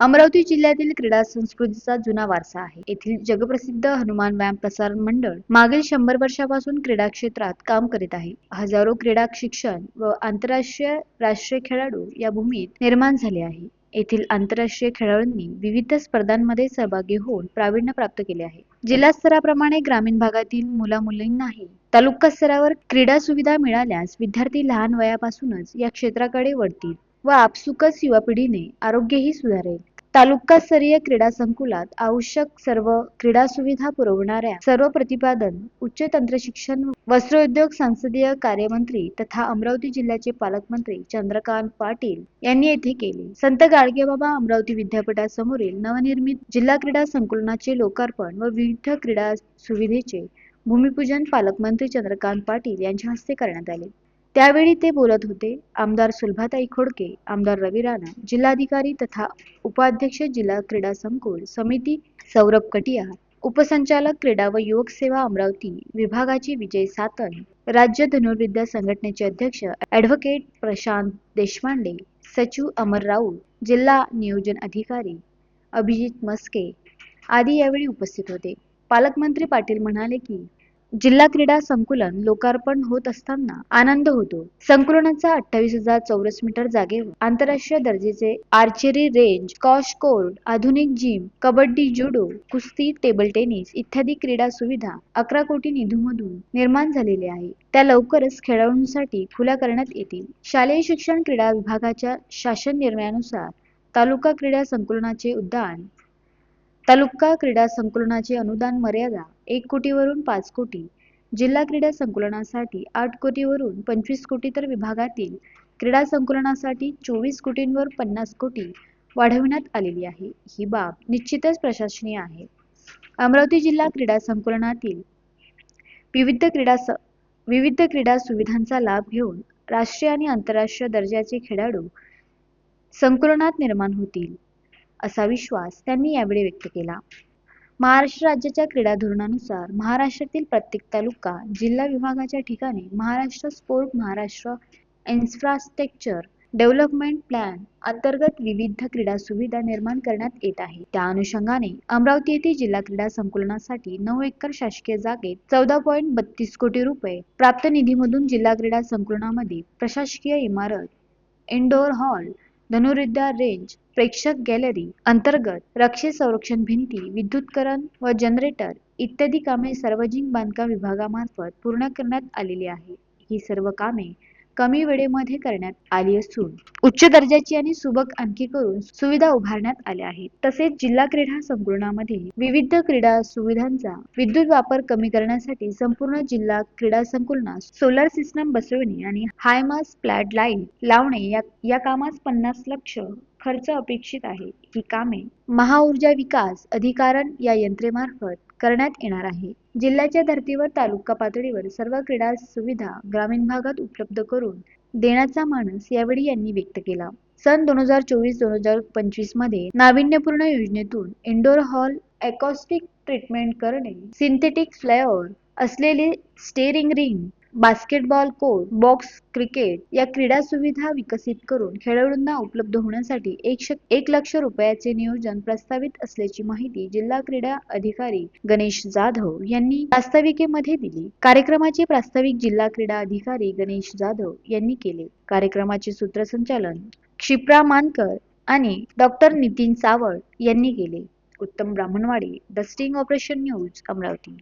अमरावती जिल्ह्यातील क्रीडा संस्कृतीचा जुना वारसा आहे. येथील जगप्रसिद्ध हनुमान व्यायाम प्रसारण मंडळ मागील शंभर वर्षापासून क्रीडा क्षेत्रात काम करीत आहे. हजारो क्रीडा शिक्षण व आंतरराष्ट्रीय राष्ट्रीय खेळाडू या भूमीत निर्माण झाले आहे. येथील आंतरराष्ट्रीय खेळाडूंनी विविध स्पर्धांमध्ये सहभागी होऊन प्रावीण्य प्राप्त केले आहे. जिल्हा स्तराप्रमाणे ग्रामीण भागातील मुला मुलींनाही तालुका स्तरावर क्रीडा सुविधा मिळाल्यास विद्यार्थी लहान वयापासूनच या क्षेत्राकडे वळतील. व आपसुकच युवा पिढीने आरोग्यही सुधारेल. तालुकास्तरीय क्रीडा संकुलात आवश्यक सर्व क्रीडा सुविधा पुरवणाऱ्या सर्व प्रतिपादन उच्च तंत्र शिक्षण वस्त्रोद्योग संसदीय कार्यमंत्री तथा अमरावती जिल्ह्याचे पालकमंत्री चंद्रकांत पाटील यांनी येथे केले. संत गाडगेबाबा अमरावती विद्यापीठासमोरील नवनिर्मित जिल्हा क्रीडा संकुलनाचे लोकार्पण व विविध क्रीडा सुविधेचे भूमिपूजन पालकमंत्री चंद्रकांत पाटील यांच्या हस्ते करण्यात आले. त्यावेळी ते बोलत होते आमदार सुलभाताई खोडके आमदार रवी राणा जिल्हाधिकारी तथा उपाध्यक्ष जिल्हा क्रीडा संकुल समिती सौरभ कटिया उपसंचालक क्रीडा व युवक सेवा अमरावती विभागाचे विजय सातन राज्य धनुर्विद्या संघटनेचे अध्यक्ष ॲडव्होकेट प्रशांत देशपांडे सचिव अमर राऊत जिल्हा नियोजन अधिकारी अभिजित मस्के आदी यावेळी उपस्थित होते. पालकमंत्री पाटील म्हणाले की जिल्हा क्रीडा संकुलन लोकार्पण होत असताना आनंद होतो. संकुलनाचा अठ्ठावीस हजार चौरस मीटर जागेवर आंतरराष्ट्रीय दर्जेचे आर्चरी रेंज स्कॉश कोर्ट आधुनिक जिम कबड्डी जुडो कुस्ती टेबल टेनिस इत्यादी क्रीडा सुविधा अकरा कोटी निधीमधून निर्माण झालेले आहे त्या लवकरच खेळाडूंसाठी खुल्या करण्यात येतील. शालेय शिक्षण क्रीडा विभागाच्या शासन निर्णयानुसार तालुका क्रीडा संकुलनाचे उद्यान तालुका क्रीडा संकुलनाची अनुदान मर्यादा एक कोटीवरून पाच कोटी. जिल्हा क्रीडा संकुलनासाठी आठ कोटीवरून पंचवीस कोटी तर विभागातील क्रीडा संकुलनासाठी चोवीस कोटींवर पन्नास कोटी वाढविण्यात आलेली आहे. ही बाब निश्चितच प्रशंसनीय आहे. अमरावती जिल्हा क्रीडा संकुलनातील विविध क्रीडा स विविध क्रीडा सुविधांचा लाभ घेऊन राष्ट्रीय आणि आंतरराष्ट्रीय दर्जाचे खेळाडू संकुलनात निर्माण होतील. असा विश्वास त्यांनी यावेळी व्यक्त केला. महाराष्ट्र राज्याच्या क्रीडा धोरणानुसार महाराष्ट्रातील प्रत्येक तालुका जिल्हा विभागाच्या ठिकाणी Maharashtra sport Maharashtra infrastructure development plan अंतर्गत विविध क्रीडा सुविधा निर्माण करण्यात येत आहे. त्या अनुषंगाने अमरावती येथे जिल्हा क्रीडा संकुलनासाठी नऊ एकर शासकीय जागेत चौदा पॉईंट बत्तीस कोटी रुपये प्राप्त निधीमधून जिल्हा क्रीडा संकुलनामध्ये प्रशासकीय इमारत इंडोर हॉल धनुर्विद्या रेंज प्रेक्षक गॅलरी अंतर्गत रक्षे संरक्षण भिंती विद्युतकरण व जनरेटर इत्यादी कामे सार्वजनिक बांधकाम विभागामार्फत पूर्ण करण्यात आलेली आहे. ही सर्व कामे कमी वेळेमध्ये करण्यात आली असून उच्च दर्जाची आणि सुबक आणखी करून सुविधा उभारण्यात आल्या आहेत. तसेच जिल्हा क्रीडा संकुलनामध्ये विविध क्रीडा सुविधांचा विद्युत वापर कमी करण्यासाठी संपूर्ण जिल्हा क्रीडा संकुलनात सोलर सिस्टम बसवणे आणि हायमास फ्लॅट लाइट लावणे या या कामास पन्नास लक्ष खर्च अपेक्षित आहे. ही कामे महाऊर्जा विकास अधिकारण या यंत्रेमार्फत करण्यात येणार आहे. जिल्ह्याच्या धर्तीवर तालुका पातळीवर सर्व क्रीडा सुविधा ग्रामीण भागात उपलब्ध करून देण्याचा मानस यावेळी यांनी व्यक्त केला. सन दोन हजार चोवीस दोन हजार पंचवीसमध्ये नाविन्यपूर्ण योजनेतून इंडोर हॉल एकॉस्टिक ट्रीटमेंट करणे सिंथेटिक फ्लायओव्हर असलेले steering ring basketball court box cricket या क्रीडा सुविधा विकसित करून खेळाडूंना उपलब्ध होण्यासाठी एक एक लक्ष रुपयाचे नियोजन प्रस्तावित असल्याची माहिती जिल्हा क्रीडा अधिकारी गणेश जाधव यांनी प्रास्ताविकेमध्ये दिली. कार्यक्रमाचे प्रास्ताविक जिल्हा क्रीडा अधिकारी गणेश जाधव यांनी केले. कार्यक्रमाचे सूत्रसंचालन क्षिप्रा मानकर आणि डॉक्टर नितीन सावळ यांनी केले. Uttam Brahmanwadi the sting operation news Amravati.